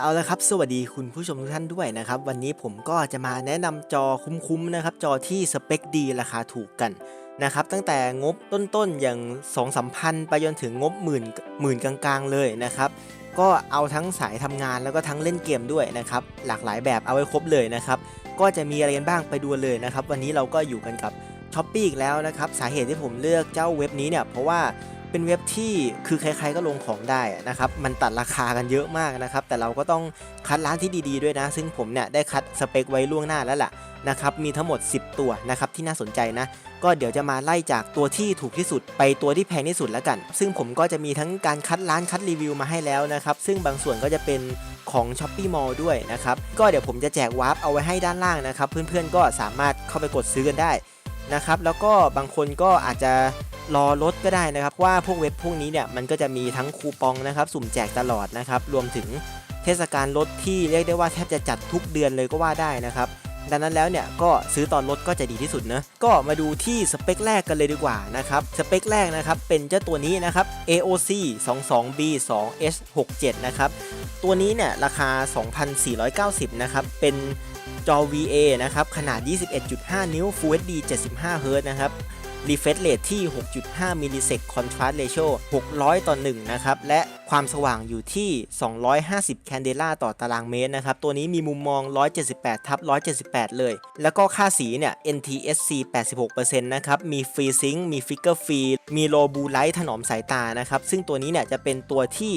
เอาละครับ สวัสดีคุณผู้ชมทุกท่านด้วยนะครับ วันนี้ผมก็จะมาแนะนำจอคุ้มๆนะครับ จอที่สเปคดีราคาถูกกันนะครับ ตั้งแต่งบต้นๆอย่าง2 3 0 0 0ไปจนถึงงบหมื่นหมื่นกลางๆเลยนะครับ ก็เอาทั้งสายทำงานแล้วก็ทั้งเล่นเกมด้วยนะครับ หลากหลายแบบเอาไว้ครบเลยนะครับ ก็จะมีอะไรกันบ้างไปดูเลยนะครับ วันนี้เราก็อยู่กันกับช้อปปี้อีกแล้วนะครับ สาเหตุที่ผมเลือกเจ้าเว็บนี้เนี่ยเพราะว่า เป็นเว็บที่คือใครๆก็ลงของได้นะครับ มันตัดราคากันเยอะมากนะครับ แต่เราก็ต้องคัดร้านที่ดีๆด้วยนะ ซึ่งผมเนี่ยได้คัดสเปคไว้ล่วงหน้าแล้วล่ะนะครับ มีทั้งหมด 10 ตัวนะครับที่น่าสนใจนะ ก็เดี๋ยวจะมาไล่จากตัวที่ถูกที่สุดไปตัวที่แพงที่สุดแล้วกัน ซึ่งผมก็จะมีทั้งการคัดร้านคัดรีวิวมาให้แล้วนะครับ ซึ่งบางส่วนก็จะเป็นของ s h อ p e e Mall ด้วยนะครับ ก็เดี๋ยวผมจะแจกวาร์ปเอาไว้ให้ด้านล่างนะครับ เพื่อนๆก็สามารถเข้าไปกดซื้อกันได้ นะครับแล้วก็บางคนก็อาจจะรอลดก็ได้นะครับว่าพวกเว็บพวกนี้เนี่ยมันก็จะมีทั้งคูปองนะครับสุ่มแจกตลอดนะครับรวมถึงเทศกาลลดที่เรียกได้ว่าแทบจะจัดทุกเดือนเลยก็ว่าได้นะครับดังนั้นแล้วเนี่ยก็ซื้อตอนลดก็จะดีที่สุดนะก็มาดูที่สเปคแรกกันเลยดีกว่านะครับสเปคแรกนะครับเป็นเจ้าตัวนี้นะครับ AOC 22B 2 S 67 นะครับตัวนี้เนี่ยราคา 2,490 นะครับเป็น จอ VA นะครับ ขนาด 21.5 นิ้ว Full HD 75 Hz นะครับ refresh rate ที่ 6.5 มิลลิเซก contrast ratio 600 ต่อ 1 นะครับ และความสว่างอยู่ที่ 250 candela ต่อตารางเมตรนะครับ ตัวนี้มีมุมมอง 178ทับ178 เลย แล้วก็ค่าสีเนี่ย NTSC 86%นะครับ มี free sync มี flicker free มี low blue light ถนอมสายตานะครับ ซึ่งตัวนี้เนี่ยจะเป็นตัวที่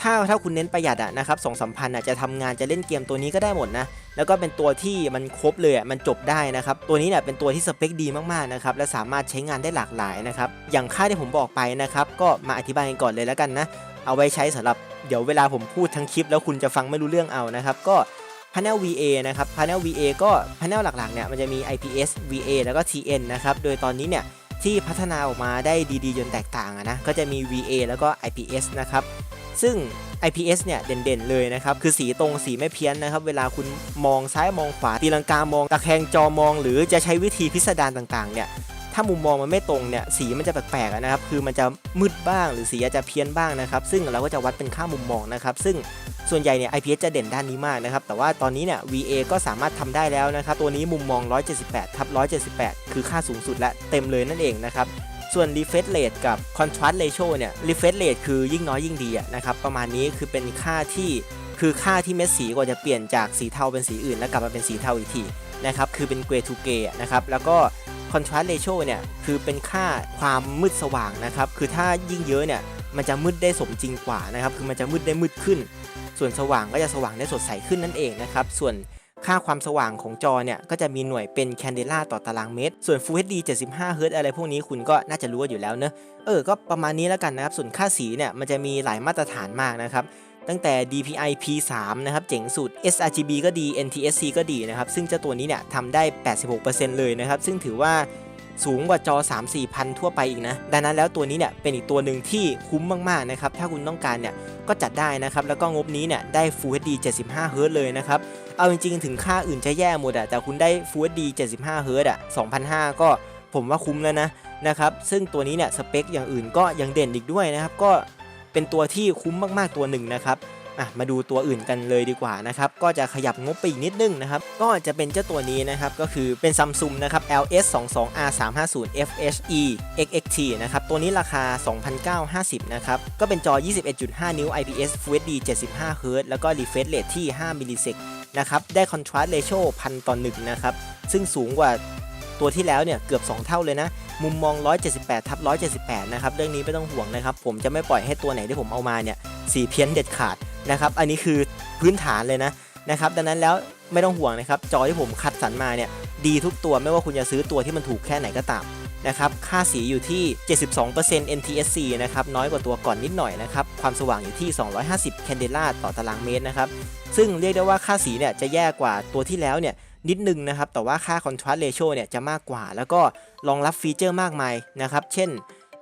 ถ้าถ้าคุณเน้นประหยัดอะนะครับสองสามพันอะจะทำงานจะเล่นเกมตัวนี้ก็ได้หมดนะ แล้วก็เป็นตัวที่มันครบเลยอะมันจบได้นะครับ ตัวนี้เนี่ยเป็นตัวที่สเปคดีมากๆนะครับ และสามารถใช้งานได้หลากหลายนะครับ อย่างค่าที่ผมบอกไปนะครับ ก็มาอธิบายกันก่อนเลยแล้วกันนะ เอาไว้ใช้สำหรับเดี๋ยวเวลาผมพูดทั้งคลิป แล้วคุณจะฟังไม่รู้เรื่องเอานะครับ ก็พ Panel VA นะครับ Panel VA ก็ Panel หลักๆเนี่ยมันจะมี IPS VA แล้วก็ TN นะครับ โดยตอนนี้เนี่ยที่พัฒนาออกมาได้ดีๆจนแตกต่างอะนะ ก็จะมี VA แล้วก็ IPS นะครับ ซึ่ง IPS เนี่ยเด่นๆเลยนะครับ คือสีตรงสีไม่เพี้ยนนะครับ เวลาคุณมองซ้ายมองขวาตีลังกามองตะแคงจอมอง หรือจะใช้วิธีพิสดารต่างๆเนี่ยถ้ามุมมองมันไม่ตรงเนี่ยสีมันจะแปลกๆนะครับ คือมันจะมืดบ้างหรือสีอาจจะเพี้ยนบ้างนะครับ ซึ่งเราก็จะวัดเป็นค่ามุมมองนะครับ ซึ่งส่วนใหญ่เนี่ย IPS จะเด่นด้านนี้มากนะครับ แต่ว่าตอนนี้เนี่ย VA ก็สามารถทำได้แล้วนะครับ ตัวนี้มุมมอง 178ทับ178 คือค่าสูงสุดและเต็มเลยนั่นเองนะครับ ส่วน refresh rate กับ contrast ratio เนี่ย refresh rate คือยิ่งน้อยยิ่งดีนะครับ ประมาณนี้คือเป็นค่าที่คือค่าที่เม็ดสีกว่าจะเปลี่ยนจากสีเทาเป็นสีอื่น แล้วกลับมาเป็นสีเทาอีกทีนะครับคือเป็น gray to gray อะนะครับแล้วก็ contrast ratio เนี่ยคือเป็นค่าความมืดสว่างนะครับคือถ้ายิ่งเยอะเนี่ยมันจะมืดได้สมจริงกว่านะครับคือมันจะมืดได้มืดขึ้น ส่วนสว่างก็จะสว่างได้สดใสขึ้นนั่นเองนะครับส่วน ค่าความสว่างของจอเนี่ยก็จะมีหน่วยเป็นแคนเดล่าต่อตารางเมตร ส่วน Full HD 75 Hz อะไรพวกนี้คุณก็น่าจะรู้อยู่แล้วเนอะเออ ก็ประมาณนี้แล้วกันนะครับ ส่วนค่าสีเนี่ยมันจะมีหลายมาตรฐานมากนะครับตั้งแต่ DPI P3 นะครับ เจ๋งสุด sRGB ก็ดี NTSC ก็ดีนะครับ ซึ่งเจ้าตัวนี้เนี่ยทำได้ 86%เลยนะครับ ซึ่งถือว่า สูงกว่าจอ 3-4พันทั่วไปอีกนะ ดังนั้นแล้วตัวนี้เนี่ยเป็นอีกตัวหนึ่งที่คุ้มมากๆนะครับ ถ้าคุณต้องการเนี่ยก็จัดได้นะครับ แล้วก็งบนี้เนี่ยได้ Full HD 75 Hz เลยนะครับ เอาจริงๆ ถึงค่าอื่นจะแย่หมดอะแต่คุณได้ Full HD 75 Hz อะ2,500ก็ผมว่าคุ้มแล้วนะนะครับ ซึ่งตัวนี้เนี่ยสเปคอย่างอื่นก็ยังเด่นอีกด้วยนะครับ ก็เป็นตัวที่คุ้มมากๆตัวหนึ่งนะครับ อะมาดูตัวอื่นกันเลยดีกว่านะครับก็จะขยับงบไปอีกนิดนึงนะครับก็จะเป็นเจ้าตัวนี้นะครับก็คือเป็น Samsung นะครับ LS 2 2 R 3 5 0 FHE XXT นะครับตัวนี้ราคา 2,950นะครับก็เป็นจอ 21.5 นิ้ว IPS Full HD 75 Hz แล้วก็ refresh rate ที่ 5 มิลลิเซกนะครับได้ contrast ratio พันต่อ1นะครับซึ่งสูงกว่าตัวที่แล้วเนี่ยเกือบ 2 เท่าเลยนะ มุมมอง 178 ทับ 178 นะครับ เรื่องนี้ไม่ต้องห่วงนะครับ ผมจะไม่ปล่อยให้ตัวไหนที่ผมเอามาเนี่ยสีเพี้ยนเด็ดขาด นะครับ อันนี้คือพื้นฐานเลยนะนะครับ ดังนั้นแล้วไม่ต้องห่วงนะครับ จอที่ผมคัดสรรมาเนี่ยดีทุกตัวไม่ว่าคุณจะซื้อตัวที่มันถูกแค่ไหนก็ตามนะครับ ค่าสีอยู่ที่ 72% NTSC นะครับ น้อยกว่าตัวก่อนนิดหน่อยนะครับ ความสว่างอยู่ที่ 250 candela ต่อตารางเมตรนะครับ ซึ่งเรียกได้ว่าค่าสีเนี่ยจะแย่กว่าตัวที่แล้วเนี่ยนิดนึงนะครับ แต่ว่าค่า contrast ratio เนี่ยจะมากกว่า แล้วก็รองรับฟีเจอร์มากมายนะครับ เช่น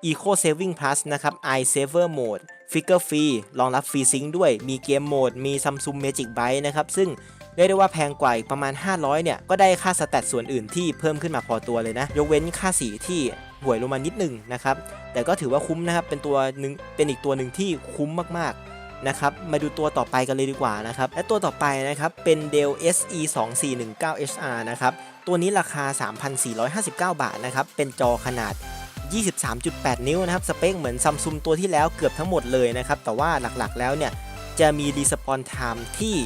Eco Saving Plus นะครับ Eye Saver Mode Figure Free รองรับ Free Sync ด้วย มีเกมโหมด มี Samsung Magic Byte นะครับ ซึ่งเรียกได้ว่าแพงกว่าอีกประมาณ 500 เนี่ย ก็ได้ค่าสแตทส่วนอื่นที่เพิ่มขึ้นมาพอตัวเลยนะ ยกเว้นค่าสีที่ห่วยลงมานิดนึงนะครับ แต่ก็ถือว่าคุ้มนะครับ เป็นตัวหนึ่งเป็นอีกตัวหนึ่งที่คุ้มมากๆนะครับมาดูตัวต่อไปกันเลยดีกว่านะครับและตัวต่อไปนะครับเป็น Dell SE 2 4 1 9 HR นะครับตัวนี้ราคา 3,459 บาทนะครับเป็นจอขนาด 23.8 นิ้วนะครับสเปคเหมือนซัมซุงตัวที่แล้วเกือบทั้งหมดเลยนะครับแต่ว่าหลักๆแล้วเนี่ยจะมีรีสปอนไทม์ที่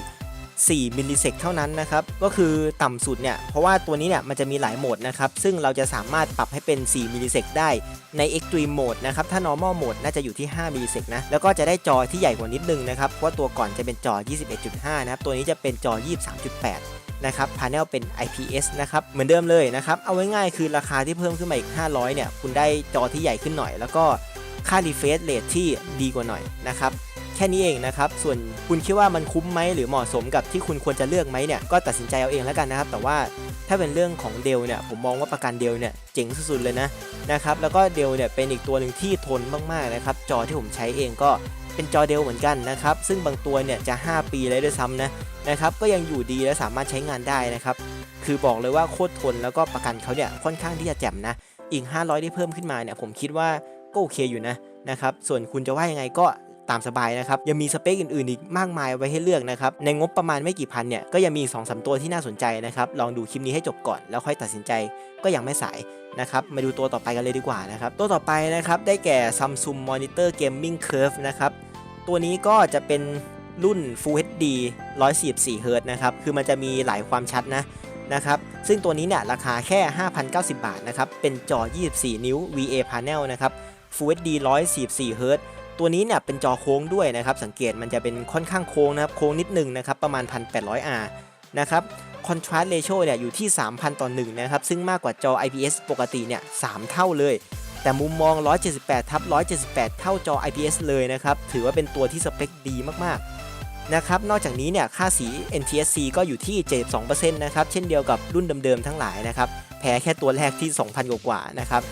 4 มิลลิเซกเท่านั้นนะครับ ก็คือต่ำสุดเนี่ย เพราะว่าตัวนี้เนี่ยมันจะมีหลายโหมดนะครับ ซึ่งเราจะสามารถปรับให้เป็น 4 มิลลิเซกได้ ใน Extreme Mode นะครับ ถ้า Normal Mode น่าจะอยู่ที่ 5 มิลลิเซกนะ แล้วก็จะได้จอที่ใหญ่กว่านิดนึงนะครับ เพราะว่าตัวก่อนจะเป็นจอ 21.5 นะครับ ตัวนี้จะเป็นจอ 23.8 นะครับพา n e l เป็น IPS นะครับ เหมือนเดิมเลยนะครับ เอาไว้ง่ายคือราคาที่เพิ่มขึ้นมาอีก 500 เนี่ย คุณได้จอที่ใหญ่ขึ้นหน่อย แล้วก็ค่า refresh rate ที่ดีกว่าหน่อยนะครับ แค่นี้เองนะครับ ส่วนคุณคิดว่ามันคุ้มไหมหรือเหมาะสมกับที่คุณควรจะเลือกไหมเนี่ย ก็ตัดสินใจเอาเองแล้วกันนะครับ แต่ว่าถ้าเป็นเรื่องของเดลเนี่ย ผมมองว่าประกันเดลเนี่ยเจ๋งสุดๆเลยนะนะครับ แล้วก็เดลเนี่ยเป็นอีกตัวหนึ่งที่ทนมากๆนะครับ จอที่ผมใช้เองก็ เป็นจอเดลเหมือนกันนะครับ ซึ่งบางตัวเนี่ยจะ 5 ปีเลยด้วยซ้ำนะนะครับ ก็ยังอยู่ดีและสามารถใช้งานได้นะครับ คือบอกเลยว่าโคตรทนแล้วก็ประกันเขาเนี่ยค่อนข้างที่จะแจ่มนะ อีก 500 ที่เพิ่มขึ้นมาเนี่ยผมคิดว่าก็โอเคอยู่นะนะครับ ส่วนคุณจะว่ายังไงก็ตามสบายนะครับ ยังมีสเปคอื่นๆอีกมากมายไว้ให้เลือกนะครับ ในงบประมาณไม่กี่พันเนี่ย ก็ยังมี2อสตัวที่น่าสนใจนะครับ ลองดูคลิปนี้ให้จบก่อนแล้วค่อยตัดสินใจก็ยังไม่สายนะครับ มาดูตัวต่อไปกันเลยดีกว่านะครับ ตัวต่อไปนะครับ ได้แก่ Samsung Monitor Gaming Curve นะครับ ตัวนี้ก็จะเป็นรุ่น Full HD 144 Hz นะครับ คือมันจะมีหลายความชัดนะนะครับ ซึ่งตัวนี้เนี่ยราคาแค่ 5,090 บาทนะครับ เป็นจอ 24 นิ้ว VA Panel นะครับ Full HD 144 Hz ตัวนี้เนี่ยเป็นจอโค้งด้วยนะครับ สังเกตมันจะเป็นค่อนข้างโค้งนะครับ โค้งนิดนึงนะครับ ประมาณ 1,800R นะครับ Contrast Ratio เนี่ยอยู่ที่ 3,000 ต่อ 1 นะครับ ซึ่งมากกว่าจอ IPS ปกติเนี่ย 3 เท่าเลย แต่มุมมอง 178ทับ178 เท่าจอ IPS เลยนะครับ ถือว่าเป็นตัวที่สเปคดีมากๆ นะครับ นอกจากนี้เนี่ย ค่าสี NTSC ก็อยู่ที่ 72%นะครับ เช่นเดียวกับรุ่นเดิมๆ ทั้งหลายนะครับ แพ้แค่ตัวแรกที่ 2,000 กว่าๆ นะครับ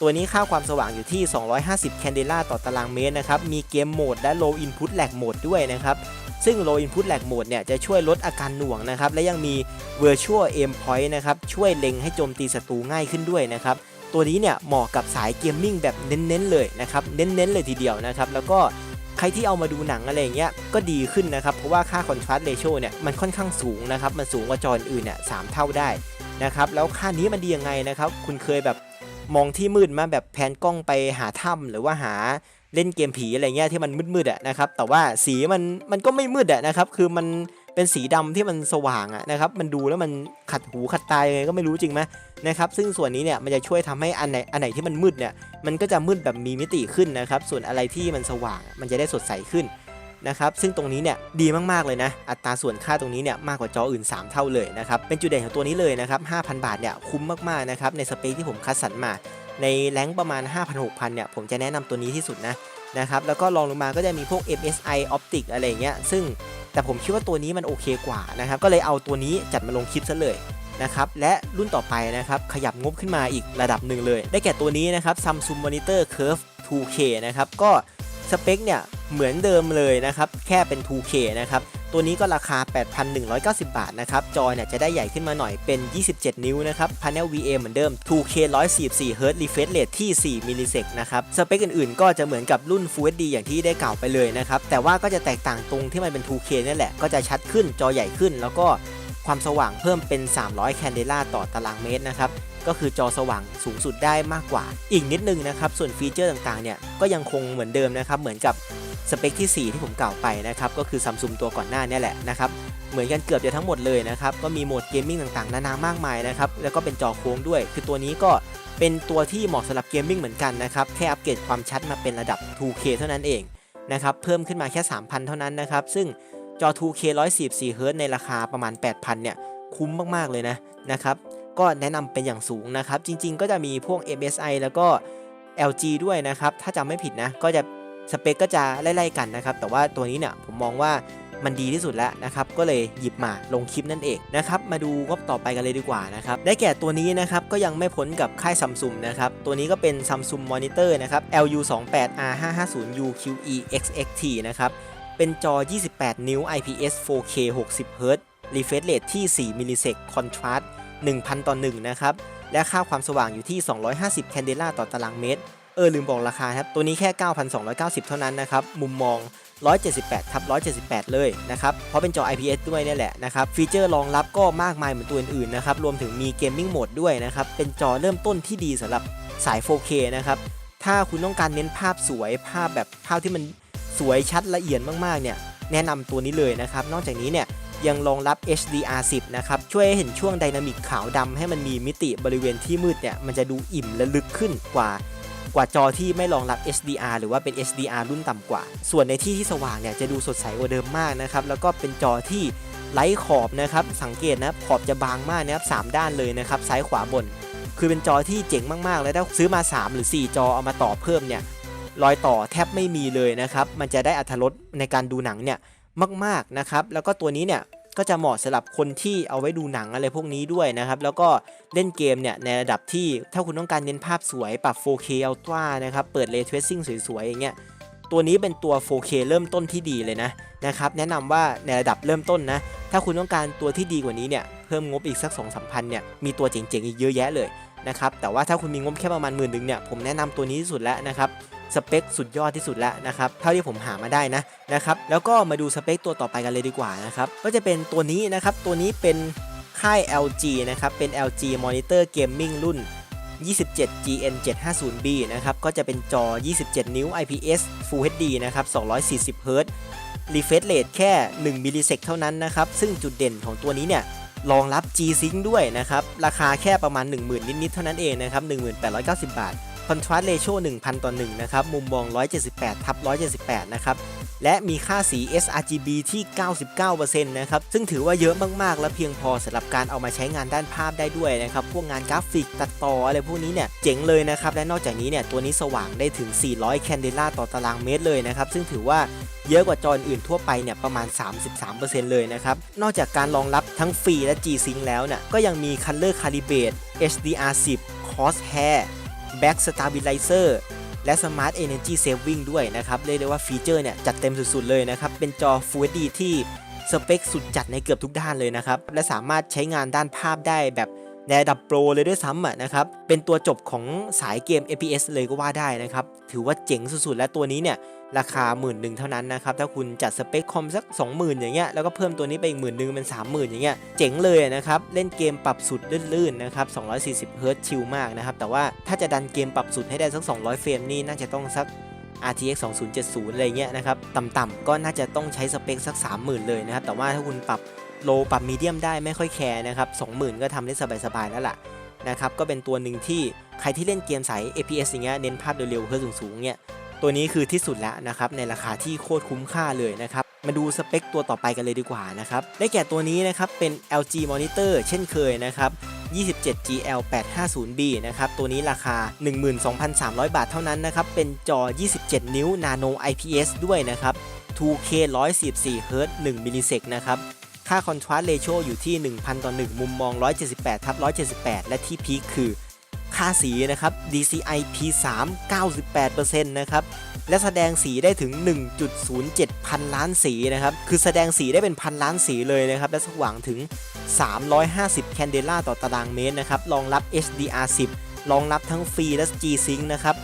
ตัวนี้ค่าความสว่างอยู่ที่ 250 candela ต่อตารางเมตรนะครับ มีเกมโหมดและ low input lag mode ด้วยนะครับซึ่ง low input lag mode เนี่ยจะช่วยลดอาการหน่วงนะครับ และยังมี virtual aim point นะครับ ช่วยเล็งให้โจมตีศัตรูง่ายขึ้นด้วยนะครับ ตัวนี้เนี่ยเหมาะกับสายเกมมิ่งแบบเน้นๆเลยนะครับเน้นๆเลยทีเดียวนะครับแล้วก็ใครที่เอามาดูหนังอะไรเงี้ยก็ดีขึ้นนะครับเพราะว่าค่า contrast ratio เนี่ยมันค่อนข้างสูงนะครับมันสูงกว่าจออื่นเนี่ยสามเท่าได้นะครับแล้วค่านี้มันดียังไงนะครับคุณเคยแบบมองที่มืดมาแบบแพนกล้องไปหาถ้ำหรือว่าหาเล่นเกมผีอะไรเงี้ยที่มันมืดๆอะนะครับแต่ว่าสีมันมันก็ไม่มืดอะนะครับคือมันเป็นสีดำที่มันสว่างอะนะครับมันดูแล้วมันขัดหูขัดตายังไงก็ไม่รู้จริงไหม นะครับซึ่งส่วนนี้เนี่ยมันจะช่วยทำให้อันไหนอันไหนที่มันมืดเนี่ยมันก็จะมืดแบบมีมิติขึ้นนะครับส่วนอะไรที่มันสว่างมันจะได้สดใสขึ้นนะครับซึ่งตรงนี้เนี่ยดีมากๆเลยนะ อัตราส่วนค่าตรงนี้เนี่ยมากกว่าจออื่น 3 เท่าเลยนะครับเป็นจุดเด่นของตัวนี้เลยนะครับ5,000 บาทเนี่ยคุ้มมากๆนะครับในสเปคที่ผมคัดสรรมา ในแรงประมาณ 5,000-6,000เนี่ยผมจะแนะนำตัวนี้ที่สุดนะนะครับแล้วก็ลองลงมาก็จะมีพวก MSI Optic อะไรเงี้ยซึ่งแต่ผมคิดว่าตัวนี้มันโอเคกว่านะครับก็เลยเอาตัวนี้จัดมาลงคลิปซะเลย นะครับและรุ่นต่อไปนะครับขยับงบขึ้นมาอีกระดับหนึ่งเลย ได้แก่ตัวนี้นะครับ Samsung Monitor Curve 2K นะครับก็สเปคเนี่ยเหมือนเดิมเลยนะครับแค่เป็น 2K นะครับตัวนี้ก็ราคา 8,190 บาทนะครับจอเนี่ยจะได้ใหญ่ขึ้นมาหน่อยเป็น 27 นิ้วนะครับ Panel VA เหมือนเดิม 2K 144 Hz refresh rate ที่ 4 มิลลิเซกนะครับ สเปคอื่นๆ ก็จะเหมือนกับรุ่น Full HD อย่างที่ได้กล่าวไปเลยนะครับ แต่ว่าก็จะแตกต่างตรงที่มันเป็น 2K นี่แหละ ก็จะชัดขึ้นจอใหญ่ขึ้นแล้วก็ ความสว่างเพิ่มเป็น 300 candela ต่อตารางเมตรนะครับ ก็คือจอสว่างสูงสุดได้มากกว่า อีกนิดนึงนะครับ ส่วนฟีเจอร์ต่างๆ เนี่ย ก็ยังคงเหมือนเดิมนะครับ เหมือนกับสเปคที่ 4 ที่ผมกล่าวไปนะครับ ก็คือซัมซุงตัวก่อนหน้านี่แหละนะครับ เหมือนกันเกือบจะทั้งหมดเลยนะครับ ก็มีโหมดเกมมิ่งต่างๆ นานามากมายนะครับ แล้วก็เป็นจอโค้งด้วย คือตัวนี้ก็เป็นตัวที่เหมาะสำหรับเกมมิ่งเหมือนกันนะครับ แค่อัปเกรดความชัดมาเป็นระดับ 2K เท่านั้นเองนะครับ เพิ่มขึ้นมาแค่ 3,000 เท่านั้นนะครับ ซึ่ง จอ 2K 144 Hz ในราคาประมาณ 8,000 เนี่ย คุ้มมาก ๆ เลยนะนะครับก็แนะนำเป็นอย่างสูงนะครับ จริง ๆ ก็จะมีพวก MSI แล้วก็ LG ด้วยนะครับ ถ้าจำไม่ผิดนะ ก็จะสเปคก็จะไล่ๆกันนะครับ แต่ว่าตัวนี้เนี่ยผมมองว่ามันดีที่สุดแล้วนะครับ ก็เลยหยิบมาลงคลิปนั่นเองนะครับ มาดูงบต่อไปกันเลยดีกว่านะครับ ได้แก่ตัวนี้นะครับ ก็ยังไม่พ้นกับค่ายซัมซุงนะครับ ตัวนี้ก็เป็น Samsung Monitor นะครับ LU28R550 UQE XXT นะครับ เป็นจอ 28 นิ้ว IPS 4K 60 Hz refresh rate ที่ 4 มิลลิเซก contrast 1,000 ต่อ 1 นะครับ และค่าความสว่างอยู่ที่ 250 candela ต่อตารางเมตร เออ ลืมบอกราคาครับ ตัวนี้แค่ 9,290 เท่านั้นนะครับ มุมมอง 178ทับ178 เลยนะครับ เพราะเป็นจอ IPS ด้วยนี่แหละนะครับ ฟีเจอร์รองรับก็มากมายเหมือนตัวอื่นๆนะครับ รวมถึงมีเกมมิ่งโหมดด้วยนะครับ เป็นจอเริ่มต้นที่ดีสำหรับสาย 4K นะครับ ถ้าคุณต้องการเน้นภาพสวย ภาพแบบภาพที่มัน สวยชัดละเอียดมากๆเนี่ยแนะนำตัวนี้เลยนะครับ นอกจากนี้เนี่ยยังรองรับ HDR10 นะครับ ช่วยให้เห็นช่วงไดนามิกขาวดำให้มันมีมิติบริเวณที่มืดเนี่ย มันจะดูอิ่มและลึกขึ้นกว่ากว่าจอที่ไม่รองรับ HDR หรือว่าเป็น HDR รุ่นต่ำกว่า ส่วนในที่ที่สว่างเนี่ยจะดูสดใสกว่าเดิมมากนะครับ แล้วก็เป็นจอที่ไร้ขอบนะครับ สังเกตนะขอบจะบางมากนะครับสามด้านเลยนะครับ ซ้ายขวาบน คือเป็นจอที่เจ๋งมากๆ แล้วถ้าซื้อมา 3 หรือ 4 จอเอามาต่อเพิ่มเนี่ย รอยต่อแทบไม่มีเลยนะครับ มันจะได้อัตรสในการดูหนังเนี่ยมากๆนะครับ แล้วก็ตัวนี้เนี่ยก็จะเหมาะสำหรับคนที่เอาไว้ดูหนังอะไรพวกนี้ด้วยนะครับ แล้วก็เล่นเกมเนี่ยในระดับที่ถ้าคุณต้องการเน้นภาพสวยปรับ 4K Ultra นะครับ เปิด Ray Tracing สวยๆอย่างเงี้ย ตัวนี้เป็นตัว 4K เริ่มต้นที่ดีเลยนะนะครับ แนะนำว่าในระดับเริ่มต้นนะ ถ้าคุณต้องการตัวที่ดีกว่านี้เนี่ยเพิ่มงบอีกสัก2 3 0 0พันเนี่ย มีตัวเจ๋งๆอีกเยอะแยะเลยนะครับ แต่ว่าถ้าคุณมีงบแค่ประมาณหมื่นหนึ่งเนี่ย ผมแนะนำตัวนี้ที่สุดแล้วนะครับ สเปคสุดยอดที่สุดแล้วนะครับเท่าที่ผมหามาได้นะนะครับแล้วก็มาดูสเปคตัวต่อไปกันเลยดีกว่านะครับก็จะเป็นตัวนี้นะครับตัวนี้เป็นค่าย LG นะครับเป็น LG Monitor Gaming รุ่น 27GN 750B นะครับก็จะเป็นจอ 27 นิ้ว IPS Full HD นะครับ240 Hz refresh rate แค่ 1มิลลิเซกเท่านั้นนะครับ ซึ่งจุดเด่นของตัวนี้เนี่ยรองรับ G-Sync ด้วยนะครับ ราคาแค่ประมาณ 10,000 นิด ๆ เท่านั้นเองนะครับ 1890 บาท Contrast Ratio 1000 ต่อ1นะครับมุมมอง 178ทับ178 นะครับ และมีค่าสี sRGB ที่ 99%นะครับ ซึ่งถือว่าเยอะมากๆ และเพียงพอสำหรับการเอามาใช้งานด้านภาพได้ด้วยนะครับ พวกงานกราฟิกตัดต่ออะไรพวกนี้เนี่ย เจ๋งเลยนะครับ และนอกจากนี้เนี่ย ตัวนี้สว่างได้ถึง 400 แคนเดล่าต่อตารางเมตรเลยนะครับ ซึ่งถือว่าเยอะกว่าจออื่นทั่วไปเนี่ยประมาณ 33%เลยนะครับ นอกจากการรองรับทั้งฟรีและ G-Sync แล้วเนี่ยก็ยังมี Color Calibrate HDR10 Crosshair Back Stabilizer และ Smart Energy Saving ด้วยนะครับ เรียกได้ว่าฟีเจอร์เนี่ยจัดเต็มสุดๆเลยนะครับ เป็นจอ Full HD ที่สเปคสุดจัดในเกือบทุกด้านเลยนะครับ และสามารถใช้งานด้านภาพได้แบบในระดับโปรเลยด้วยซ้ำอะนะครับ เป็นตัวจบของสายเกม FPS เลยก็ว่าได้นะครับ ถือว่าเจ๋งสุดๆ และตัวนี้เนี่ย ราคาหมื่นหนึ่งเท่านั้นนะครับถ้าคุณจัดสเปคคอมสัก 20,000 อย่างเงี้ยแล้วก็เพิ่มตัวนี้ไปอีกหมื่นหนึ่งเป็น 30,000 อย่างเงี้ยเจ๋งเลยนะครับเล่นเกมปรับสุดลื่นๆนะครับ240เฮิร์ตชิลมากนะครับแต่ว่าถ้าจะดันเกมปรับสุดให้ได้สัก 200 เฟรมนี่น่าจะต้องสัก RTX 2070 อะไรเงี้ยนะครับต่ำๆก็น่าจะต้องใช้สเปคสัก 30,000 เลยนะครับแต่ว่าถ้าคุณปรับโลปรับมีเดียมได้ไม่ค่อยแคร์นะครับ20,000 ก็ทำได้สบายๆแล้วล่ะนะครับก็เป็นตัวหนึ่งที่ใครที่เล่นเกมสาย FPS อย่างเงี้ยเน้นภาพเร็วๆเฮิร์ตสูงๆเนี่ย ตัวนี้คือที่สุดแล้วนะครับในราคาที่โคตรคุ้มค่าเลยนะครับมาดูสเปคตัวต่อไปกันเลยดีกว่านะครับได้แก่ตัวนี้นะครับเป็น LG Monitor เช่นเคยนะครับ 27GL 850B นะครับ ตัวนี้ราคา 12,300 บาทเท่านั้นนะครับ เป็นจอ 27 นิ้ว Nano IPS ด้วยนะครับ 2K 144 Hz 1มิลลิเซกนะครับ ค่า Contrast Ratio อยู่ที่ 1,000 ต่อ 1 มุมมอง 178ทับ178 และที่พีคคือ ค่าสีนะครับ DCI P3 98%นะครับ และแสดงสีได้ถึง 1.07 พันล้านสีนะครับ คือแสดงสีได้เป็นพันล้านสีเลยนะครับ และสว่างถึง 350 แคนเดล่าต่อตารางเมตรนะครับ รองรับ HDR10 รองรับทั้งฟรีและ G-Sync นะครับ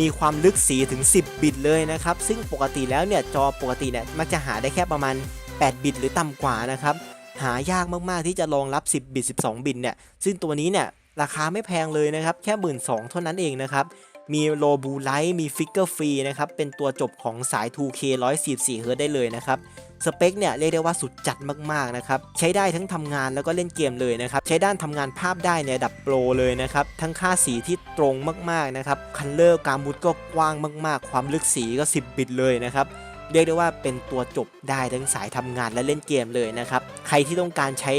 มีความลึกสีถึง 10 บิตเลยนะครับ ซึ่งปกติแล้วเนี่ยจอปกติเนี่ยมักจะหาได้แค่ประมาณ 8 บิตหรือต่ำกว่านะครับ หายากมากๆที่จะรองรับ 10 บิต 12 บิตเนี่ย ซึ่งตัวนี้เนี่ย ราคาไม่แพงเลยนะครับ แค่1 2ื่นสเท่านั้นเองนะครับ มีโลบูไลท์มีฟิกเกอร์ฟรีนะครับ เป็นตัวจบของสาย 2K 144 Hz ได้เลยนะครับ สเปคเนี่ยเรียกได้ว่าสุดจัดมากๆนะครับ ใช้ได้ทั้งทำงานแล้วก็เล่นเกมเลยนะครับ ใช้ด้านทำงานภาพได้ในระดับโปรเลยนะครับ ทั้งค่าสีที่ตรงมากๆนะครับ คันเลอร์การบูตก็กว้างมากๆ ความลึกสีก็ 10 บิตเลยนะครับเรียกได้ว่าเป็นตัวจบได้ทั้งสายทำงานและเล่นเกมเลยนะครับ ใครที่ต้องการใช้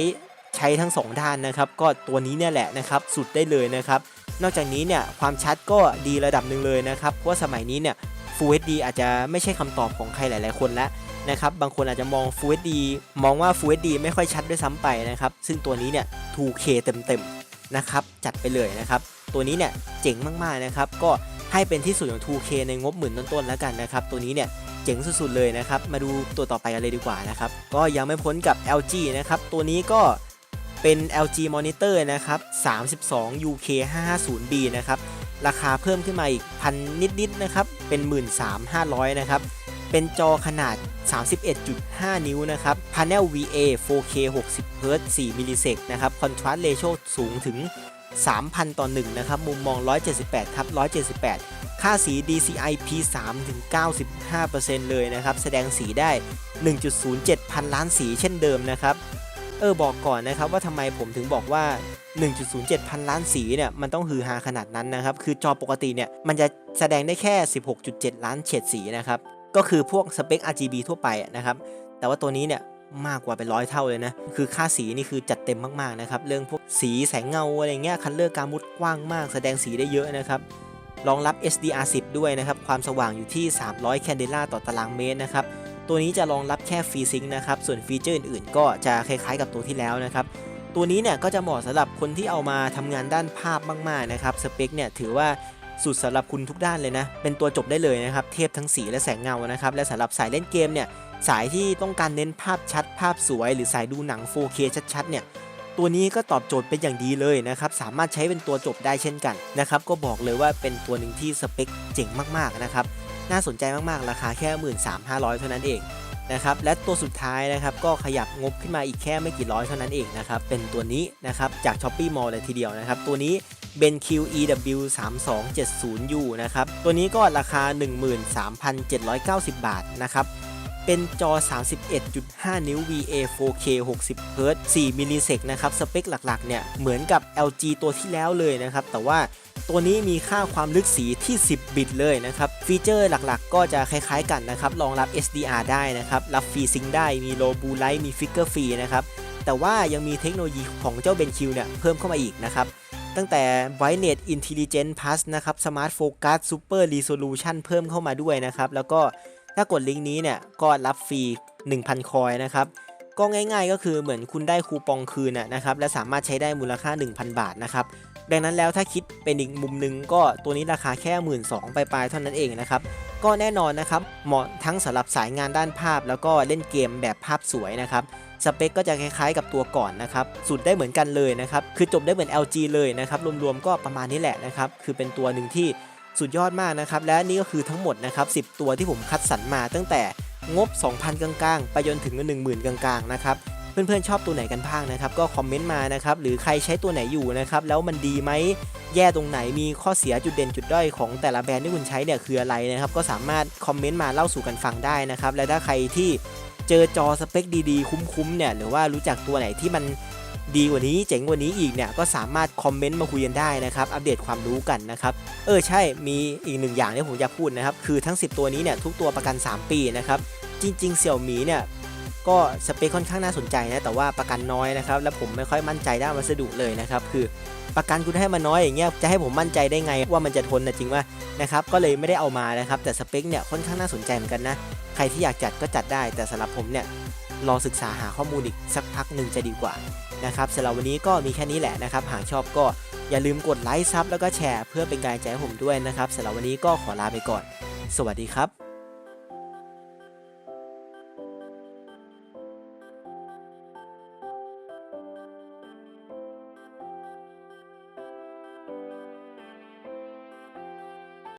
ใช้ทั้ง 2 ด้านนะครับ ก็ตัวนี้เนี่ยแหละนะครับสุดได้เลยนะครับ นอกจากนี้เนี่ยความชัดก็ดีระดับหนึ่งเลยนะครับเพราะว่าสมัยนี้เนี่ย Full HD อาจจะไม่ใช่คำตอบของใครหลาย ๆ คนแล้วนะครับบางคนอาจจะมอง Full HD มองว่า Full HD ไม่ค่อยชัดด้วยซ้ำไปนะครับ ซึ่งตัวนี้เนี่ย 2K เต็มๆนะครับจัดไปเลยนะครับ ตัวนี้เนี่ยเจ๋งมากๆนะครับ ก็ให้เป็นที่สุดของ 2K ในงบหมื่นต้นๆแล้วกันนะครับ ตัวนี้เนี่ยเจ๋งสุดๆเลยนะครับ มาดูตัวต่อไปกันเลยดีกว่านะครับ ก็ยังไม่พ้นกับ LG นะครับ ตัวนี้ก็ เป็น LG Monitor นะครับ 32 UK 550B นะครับ ราคาเพิ่มขึ้นมาอีกพันนิดๆนะครับ เป็น 13,500 นะครับ เป็นจอขนาด 31.5 นิ้วนะครับ Panel VA 4K 60 Hz 4มิลลิเซกนะครับ Contrast Ratio สูงถึง 3,000 ต่อ 1 นะครับ มุมมอง 178ทับ178 ค่าสี DCI P3 ถึง 95%เลยนะครับ แสดงสีได้ 1.07 พันล้านสีเช่นเดิมนะครับ เออบอกก่อนนะครับว่าทำไมผมถึงบอกว่า 1.07 พันล้านสีเนี่ยมันต้องฮือฮาขนาดนั้นนะครับ คือจอปกติเนี่ยมันจะแสดงได้แค่ 16.7 ล้านเฉดสีนะครับ ก็คือพวกสเปค RGB ทั่วไปนะครับ แต่ว่าตัวนี้เนี่ยมากกว่าเป็นร้อยเท่าเลยนะ คือค่าสีนี่คือจัดเต็มมากๆนะครับ เรื่องพวกสีแสงเงาอะไรเงี้ย คันเลอร์การมุดกว้างมาก แสดงสีได้เยอะนะครับรองรับ SDR10 ด้วยนะครับ ความสว่างอยู่ที่ 300 แคนเดล่าต่อตารางเมตรนะครับ ตัวนี้จะรองรับแค่ฟรีซิงค์นะครับ ส่วนฟีเจอร์อื่นๆ ก็จะคล้ายๆกับตัวที่แล้วนะครับ ตัวนี้เนี่ยก็จะเหมาะสำหรับคนที่เอามาทำงานด้านภาพมากๆนะครับ สเปคเนี่ยถือว่าสุดสำหรับคุณทุกด้านเลยนะ เป็นตัวจบได้เลยนะครับ เทียบทั้งสีและแสงเงานะครับ และสำหรับสายเล่นเกมเนี่ย สายที่ต้องการเน้นภาพชัด ภาพสวย หรือสายดูหนัง 4K ชัดๆ เนี่ย ตัวนี้ก็ตอบโจทย์เป็นอย่างดีเลยนะครับ สามารถใช้เป็นตัวจบได้เช่นกันนะครับ ก็บอกเลยว่าเป็นตัวหนึ่งที่สเปคเจ๋งมากๆนะครับ น่าสนใจมากๆ ราคาแค่ 13,500 เท่านั้นเองนะครับและตัวสุดท้ายนะครับก็ขยับงบขึ้นมาอีกแค่ไม่กี่ร้อยเท่านั้นเองนะครับเป็นตัวนี้นะครับจาก s h อ p e e Mall เลยทีเดียวนะครับตัวนี้ BenQ EW 3270U นะครับตัวนี้ก็ราคา 13,790 บาทนะครับ เป็นจอ 31.5 นิ้ว VA 4K 60 Hz 4มิลลิเซกนะครับ สเปคหลักๆ เนี่ย เหมือนกับ LG ตัวที่แล้วเลยนะครับ แต่ว่าตัวนี้มีค่าความลึกสีที่ 10 บิตเลยนะครับ ฟีเจอร์หลักๆ ก็จะคล้ายๆกันนะครับ รองรับ SDR ได้นะครับ รับฟรีซิงได้ มีโลบูไลท์มีฟิกเกอร์ฟรีนะครับ แต่ว่ายังมีเทคโนโลยีของเจ้า BenQ เนี่ย เพิ่มเข้ามาอีกนะครับตั้งแต่ Brightness Intelligent Plus นะครับ Smart Focus Super Resolution เพิ่มเข้ามาด้วยนะครับ แล้วก็ ถ้ากดลิงก์นี้เนี่ยก็รับฟรี 1,000 คอยนะครับ ก็ง่ายๆก็คือเหมือนคุณได้คูปองคืนนะครับ และสามารถใช้ได้มูลค่า 1,000 บาทนะครับ ดังนั้นแล้วถ้าคิดเป็นอีกมุมหนึ่งก็ตัวนี้ราคาแค่ 1 2ื่นปลายๆเท่านั้นเองนะครับ ก็แน่นอนนะครับ เหมาะทั้งสำหรับสายงานด้านภาพ แล้วก็เล่นเกมแบบภาพสวยนะครับสเปคก็จะคล้ายๆกับตัวก่อนนะครับ สุดได้เหมือนกันเลยนะครับ คือจบได้เหมือน LG เลยนะครับ รวมๆก็ประมาณนี้แหละนะครับ คือเป็นตัวหนึ่งที่ สุดยอดมากนะครับ และนี่ก็คือทั้งหมดนะครับ 10 ตัวที่ผมคัดสรรมาตั้งแต่งบ 2,000 กลางๆ ไปจนถึง 10,000 กลางๆ นะครับ เพื่อนๆ ชอบตัวไหนกันบ้างนะครับ ก็คอมเมนต์มานะครับ หรือใครใช้ตัวไหนอยู่นะครับ แล้วมันดีไหม แย่ตรงไหน มีข้อเสียจุดเด่นจุดด้อยของแต่ละแบรนด์ที่คุณใช้เนี่ยคืออะไรนะครับ ก็สามารถคอมเมนต์มาเล่าสู่กันฟังได้นะครับ และถ้าใครที่เจอจอสเปคดีๆ คุ้มๆ เนี่ย หรือว่ารู้จักตัวไหนที่มัน ดีกว่านี้เจ๋งกว่านี้อีกเนี่ยก็สามารถคอมเมนต์มาคุยกันได้นะครับ อัปเดตความรู้กันนะครับ เออใช่มีอีกหนึ่งอย่างที่ผมจะพูดนะครับ คือทั้ง 10 ตัวนี้เนี่ยทุกตัวประกัน 3 ปีนะครับ จริงๆเสี่ยวหมีเนี่ยก็สเปคค่อนข้างน่าสนใจนะแต่ว่าประกันน้อยนะครับ แล้วผมไม่ค่อยมั่นใจด้านวัสดุเลยนะครับ คือประกันคุณให้มาน้อยอย่างเงี้ยจะให้ผมมั่นใจได้ไงว่ามันจะทนนะจริงว่านะครับก็เลยไม่ได้เอามานะครับ แต่สเปคเนี่ยค่อนข้างน่าสนใจเหมือนกันนะใครที่อยากจัดก็จัดได้ แต่สำหรับผมเนี่ยรอศึกษาหาข้อมูลอีกสักพักหนึ่งจะดีกว่า นะครับสำหรับวันนี้ก็มีแค่นี้แหละนะครับ หากชอบก็อย่าลืมกดไลค์ซับแล้วก็แชร์เพื่อเป็นกำลังใจให้ผมด้วยนะครับสำหรับวันนี้ก็ขอลาไปก่อน สวัสดีครับ